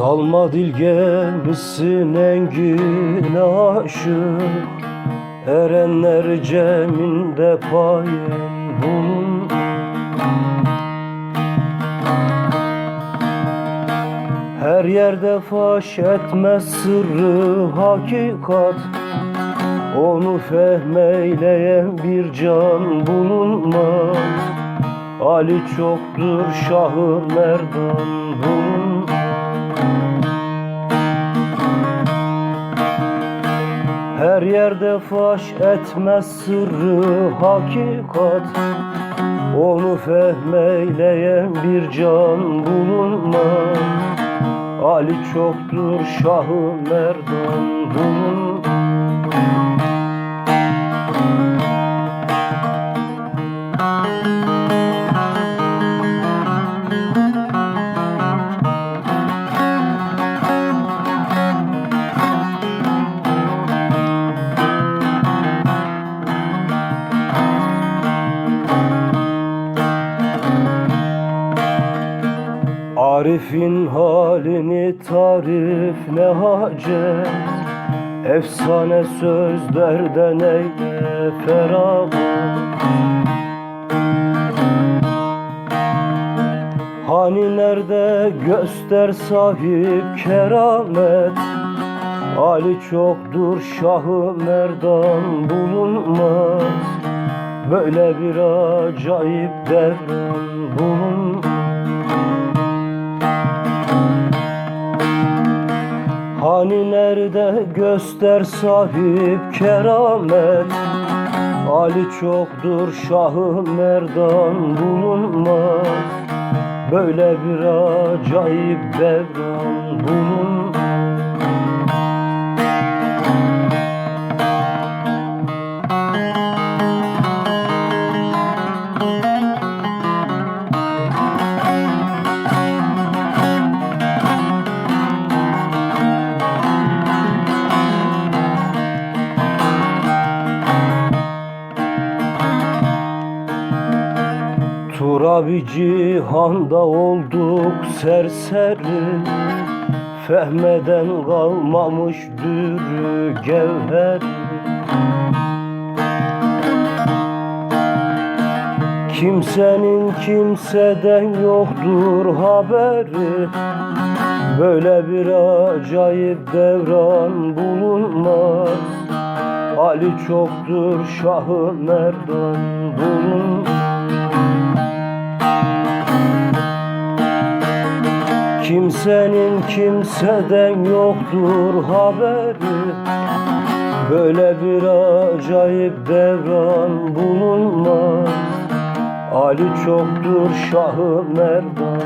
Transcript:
Salma dilgemişsin engin aşık Erenler ceminde payın bulun Her yerde faş etmez sırrı hakikat. Onu fehmeyleyen bir can bulunmaz. Ali çoktur şahı merdan bulun yerde faş etmez sırrı hakikat. Onu fehmeyleyen bir can bulunmaz. Ali çoktur şahı merdan bulun Arif'in halini tarif ne hacet? Efsane sözlerden eyle feragat Hani nerede göster sahip keramet? Ali çoktur şahı merdan bulunmaz. Böyle bir acayip devran bulunmaz nerede göster sahip keramet. Ali çoktur şahı merdan bulunmaz. Böyle bir acayip devran bulun Turabi cihanda olduk serseri Fehmeden kalmamış dürü gevher. Kimsenin kimseden yoktur haberi Böyle bir acayip devran bulunmaz. Ali çoktur şahı merdan bulun Kimsenin kimseden yoktur haberi. Böyle bir acayip devran bulunmaz. Ali çoktur şahı merdan